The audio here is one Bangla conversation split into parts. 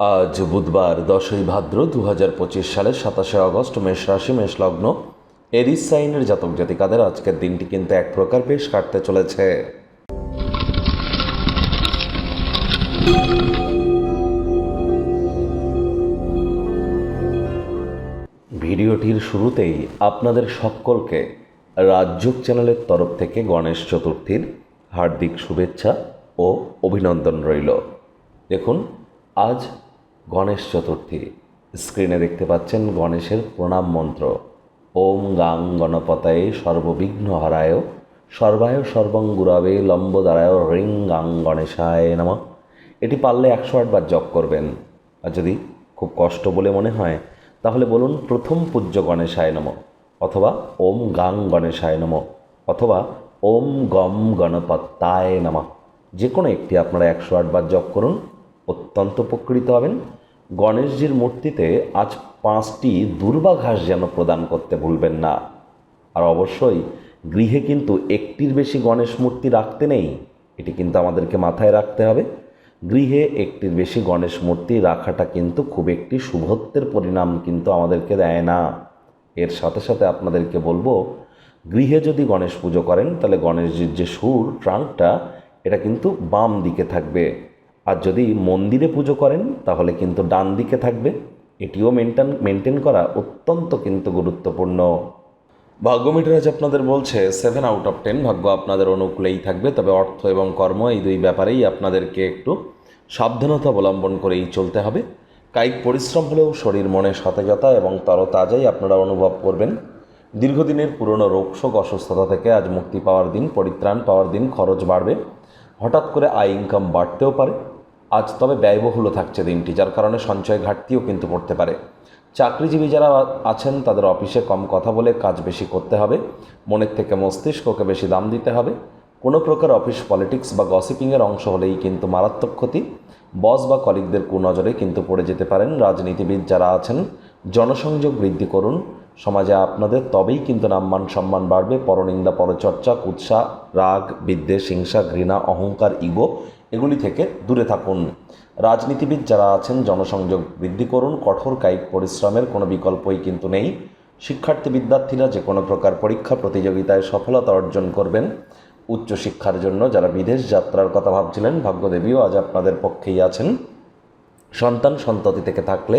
আজ বুধবার দশই ভাদ্র দু হাজার পঁচিশ সালের সাতাশে আগস্ট মেষ রাশি, মেষ লগ্ন। এরিস সাইনের জাতক জাতিকাদের আজকের দিনটি কিন্তু এক প্রকার বেশ কাটতে চলেছে। ভিডিওটির শুরুতেই আপনাদের সকলকে রাজ্যক চ্যানেলের তরফ থেকে গণেশ চতুর্থীর হার্দিক শুভেচ্ছা ও অভিনন্দন রইল। দেখুন, আজ গণেশ চতুর্থী। স্ক্রিনে দেখতে পাচ্ছেন গণেশের প্রণাম মন্ত্র। ওম গাং গণপতায় সর্ববিঘ্ন হারায় সর্বায় সর্বং গুরাবে লম্বদারায় রিং গাং গণেশায় নামা। এটি পারলে একশো আটবার জপ করবেন। আর যদি খুব কষ্ট বলে মনে হয়, তাহলে বলুন প্রথম পূজ্য গণেশায় নম। অথবা ওম গাং গণেশায় নম। অথবা ওম গম গণপত্তায় নমঃ। যে কোনো একটি আপনারা একশো আটবার জপ করুন। অত্যন্ত উপকৃত হবেন। গণেশজির মূর্তিতে আজ পাঁচটি দুর্বাঘাস যেন প্রদান করতে ভুলবেন না। আর অবশ্যই গৃহে কিন্তু একটির বেশি গণেশ মূর্তি রাখতে নেই, এটি কিন্তু আমাদেরকে মাথায় রাখতে হবে। গৃহে একটির বেশি গণেশ মূর্তি রাখাটা কিন্তু খুব একটি শুভত্বের পরিণাম কিন্তু আমাদেরকে দেয় না। এর সাথে সাথে আপনাদেরকে বলব, গৃহে যদি গণেশ পুজো করেন, তাহলে গণেশজির যে সুর, ট্রাঙ্কটা, এটা কিন্তু বাম দিকে থাকবে। আর যদি মন্দিরে পুজো করেন, তাহলে কিন্তু ডান দিকে থাকবে। এটিও মেনটেন মেনটেন করা অত্যন্ত কিন্তু গুরুত্বপূর্ণ। ভাগ্য মিটার আজ আপনাদের বলছে সেভেন আউট অফ টেন ভাগ্য আপনাদের অনুকূলেই থাকবে, তবে অর্থ এবং কর্ম এই দুই ব্যাপারেই আপনাদেরকে একটু সাবধানতা অবলম্বন করেই চলতে হবে। কায়িক পরিশ্রম হলেও শরীর, মনে সতেজতা এবং তরতাজাই আপনারা অনুভব করবেন। দীর্ঘদিনের পুরনো রোগশোক, অসুস্থতা থেকে আজ মুক্তি পাওয়ার দিন, পরিত্রাণ পাওয়ার দিন খরচ বাড়বে। হঠাৎ করে আয় ইনকাম বাড়তেও পারে। আজ তবে ব্যয়বহুলও থাকছে দিনটি, যার কারণে সঞ্চয় ঘাটতিও কিন্তু পড়তে পারে। চাকরিজীবী যারা আছেন, তাদের অফিসে কম কথা বলে কাজ বেশি করতে হবে, মনের থেকে মস্তিষ্ককে বেশি দাম দিতে হবে। কোনো প্রকার অফিস পলিটিক্স বা গসিপিংয়ের অংশ হলেই কিন্তু মারাত্মক ক্ষতি। বস বা কলিগদের কুনজরে কিন্তু পড়ে যেতে পারেন রাজনীতিবিদ যারা আছেন। জনসংযোগ বৃদ্ধি করুন সমাজে আপনাদের তবেই কিন্তু নাম্মান সম্মান বাড়বে। পরনিন্দা, পরচর্চা, কুৎসা, রাগ, বিদ্বেষ, হিংসা, ঘৃণা, অহংকার, ইগো, এগুলি থেকে দূরে থাকুন। রাজনীতিবিদ যারা আছেন, জনসংযোগ বৃদ্ধি করুন। কঠোর কায়িক পরিশ্রমের কোনো বিকল্পই কিন্তু নেই। শিক্ষার্থী বিদ্যার্থীরা যে কোনো প্রকার পরীক্ষা প্রতিযোগিতায় সফলতা অর্জন করবেন। উচ্চশিক্ষার জন্য যারা বিদেশ যাত্রার কথা ভাবছিলেন, ভাগ্যদেবীও আজ আপনাদের পক্ষেই আছেন। সন্তান সন্ততি থেকে থাকলে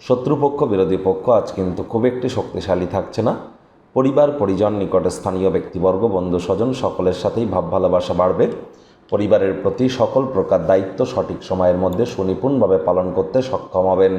শত্রুপক্ষ, বিরোধী পক্ষ আজ কিন্তু খুব একটি শক্তিশালী থাকছে না। পরিবার, পরিজন, নিকটে স্থানীয় ব্যক্তিবর্গ, বন্ধু, স্বজন সকলের সাথেই ভাব ভালোবাসা বাড়বে। পরিবারের প্রতি সকল প্রকার দায়িত্ব সঠিক সময়ের মধ্যে সুনিপুণভাবে পালন করতে সক্ষম হবেন।